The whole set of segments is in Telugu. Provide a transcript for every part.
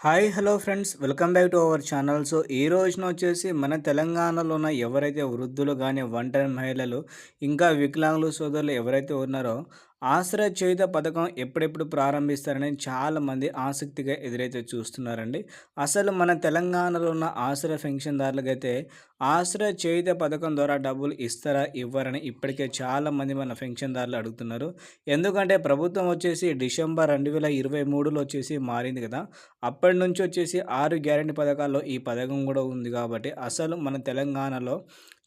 Hi hello friends. Welcome back to our channel. So ఈ రోజున వచ్చేసి మన తెలంగాణలో ఉన్న ఎవరైతే వృద్ధులు కానీ ఒంటరి మహిళలు ఇంకా వికలాంగులు సోదరులు ఎవరైతే ఉన్నారో ఆశ్రయ చేయుత పథకం ఎప్పుడెప్పుడు ప్రారంభిస్తారని చాలామంది ఆసక్తిగా ఎదురైతే చూస్తున్నారండి. అసలు మన తెలంగాణలో ఉన్న ఆశ్రయ పెన్షన్దారులకైతే ఆశ్రయ చేయుత పథకం ద్వారా డబ్బులు ఇస్తారా ఇవ్వరని ఇప్పటికే చాలామంది మన పెన్షన్దారులు అడుగుతున్నారు. ఎందుకంటే ప్రభుత్వం వచ్చేసి డిసెంబర్ రెండు వేల ఇరవై మూడులో వచ్చేసి మారింది కదా. అప్పటి నుంచి వచ్చేసి ఆరు గ్యారెంటీ పథకాల్లో ఈ పథకం కూడా ఉంది కాబట్టి అసలు మన తెలంగాణలో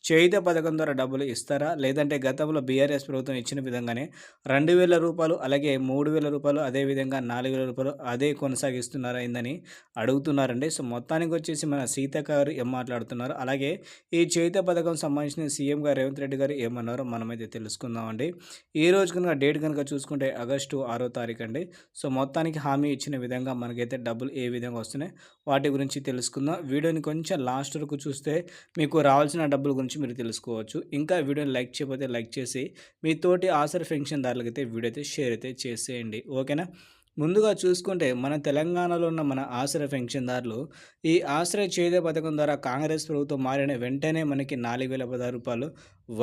చేయుత పథకం ద్వారా డబ్బులు ఇస్తారా? లేదంటే గతంలో బీఆర్ఎస్ ప్రభుత్వం ఇచ్చిన విధంగానే రెండు వేల రూపాయలు అలాగే మూడు వేల రూపాయలు అదేవిధంగా నాలుగు వేల రూపాయలు అదే కొనసాగిస్తున్నారా ఏందని అడుగుతున్నారండి. సో మొత్తానికి వచ్చేసి మన సీత గారు ఏం మాట్లాడుతున్నారు? అలాగే ఈ చేయుత పథకం సంబంధించిన సీఎం గారు రేవంత్ రెడ్డి గారు ఏమన్నారో మనమైతే తెలుసుకుందామండి. ఈ రోజు కనుక డేట్ కనుక చూసుకుంటే ఆగస్టు ఆరో తారీఖు అండి. సో మొత్తానికి హామీ ఇచ్చిన విధంగా మనకైతే డబ్బులు ఏ విధంగా వస్తున్నాయి వాటి గురించి తెలుసుకుందాం. వీడియోని కొంచెం లాస్ట్ వరకు చూస్తే మీకు రావాల్సిన డబ్బుల గురించి మీరు తెలుసుకోవచ్చు. ఇంకా వీడియోని లైక్ చేయకపోతే లైక్ చేసి మీ తోటి ఆసర పెన్షన్దారులకైతే వీడియో అయితే షేర్ అయితే చేసేయండి. ఓకేనా? ముందుగా చూసుకుంటే మన తెలంగాణలో ఉన్న మన ఆశ్రయ పెన్షన్దారులు ఈ ఆశ్రయ చేదే పథకం ద్వారా కాంగ్రెస్ ప్రభుత్వం మారిన వెంటనే మనకి నాలుగు వేల పదహారు రూపాయలు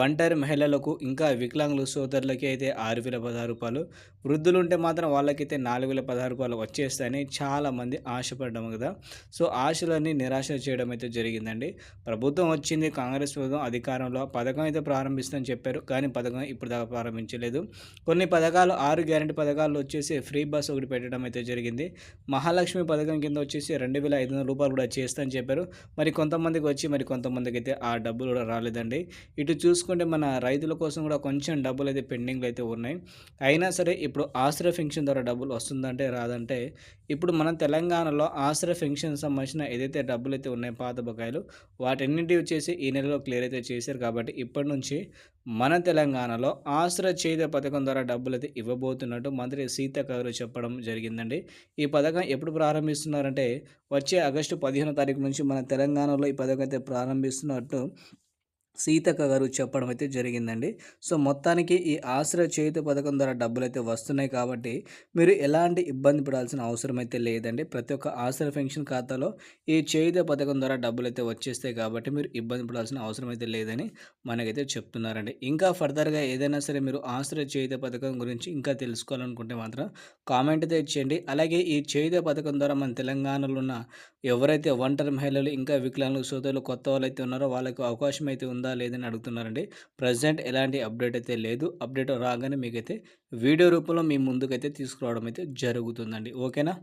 ఒంటరి మహిళలకు ఇంకా వికలాంగులు సోదరులకి అయితే ఆరు వేల పదహారు రూపాయలు వృద్ధులు ఉంటే మాత్రం వాళ్ళకైతే నాలుగు వేల పదహారు రూపాయలు వచ్చేస్తాయని చాలామంది ఆశపడ్డాము కదా. సో ఆశలన్నీ నిరాశ చేయడం అయితే జరిగిందండి. ప్రభుత్వం వచ్చింది కాంగ్రెస్ ప్రభుత్వం అధికారంలో పథకం అయితే ప్రారంభిస్తుందని చెప్పారు. కానీ పథకం ఇప్పుడు దాకా ప్రారంభించలేదు. కొన్ని పథకాలు ఆరు గ్యారెంటీ పథకాలు వచ్చేసి ఫ్రీ బస్ ఒకటి పెట్టడం అయితే జరిగింది. మహాలక్ష్మి పథకం కింద వచ్చేసి రెండు వేల ఐదు వందల రూపాయలు కూడా చేస్తామని చెప్పారు. మరి కొంతమందికి వచ్చి మరి కొంతమందికి అయితే ఆ డబ్బులు కూడా రాలేదండి. ఇటు చూసుకుంటే మన రైతుల కోసం కూడా కొంచెం డబ్బులు అయితే పెండింగ్లు అయితే ఉన్నాయి. అయినా సరే ఇప్పుడు ఆశ్రయ ఫెన్షన్ ద్వారా డబ్బులు వస్తుందంటే రాదంటే ఇప్పుడు మన తెలంగాణలో ఆశ్రయ ఫెన్షన్ సంబంధించిన ఏదైతే డబ్బులు అయితే ఉన్నాయో పాత బకాయిలు వాటన్నింటి వచ్చేసి ఈ నెలలో క్లియర్ అయితే చేశారు. కాబట్టి ఇప్పటి నుంచి మన తెలంగాణలో ఆశ్ర చేద పథకం ద్వారా డబ్బులు అయితే ఇవ్వబోతున్నట్టు మంత్రి సీతక్క గారు చెప్పడం జరిగిందండి. ఈ పథకం ఎప్పుడు ప్రారంభిస్తున్నారంటే వచ్చే ఆగస్టు పదిహేనో తారీఖు నుంచి మన తెలంగాణలో ఈ పథకం అయితే ప్రారంభిస్తున్నట్టు సీతక్క గారు చెప్పడం అయితే జరిగిందండి. సో మొత్తానికి ఈ ఆశ్రయ చేతి పథకం ద్వారా డబ్బులు అయితే వస్తున్నాయి కాబట్టి మీరు ఎలాంటి ఇబ్బంది పడాల్సిన అవసరం అయితే లేదండి. ప్రతి ఒక్క ఆశ్రయ పెన్షన్ ఖాతాలో ఈ చేతి పథకం ద్వారా డబ్బులు అయితే వచ్చేస్తాయి కాబట్టి మీరు ఇబ్బంది పడాల్సిన అవసరం అయితే లేదని మనకైతే చెప్తున్నారండి. ఇంకా ఫర్దర్గా ఏదైనా సరే మీరు ఆశ్రయ చేయుత పథకం గురించి ఇంకా తెలుసుకోవాలనుకుంటే మాత్రం కామెంట్ అయితే ఇచ్చేయండి అలాగే ఈ చేతి పథకం ద్వారా మన తెలంగాణలో ఉన్న ఎవరైతే ఒంటరి మహిళలు ఇంకా వికలాంగుల సోదరులు కొత్త వాళ్ళైతే ఉన్నారో వాళ్ళకి అవకాశం అయితే ఉందా లేదని అడుగుతున్నారండి. ప్రజెంట్ ఎలాంటి అప్డేట్ అయితే లేదు. అప్డేట్ రాగానే మీకైతే వీడియో రూపంలో మీ ముందుకైతే తీసుకురావడం అయితే జరుగుతుందండి. ఓకేనా?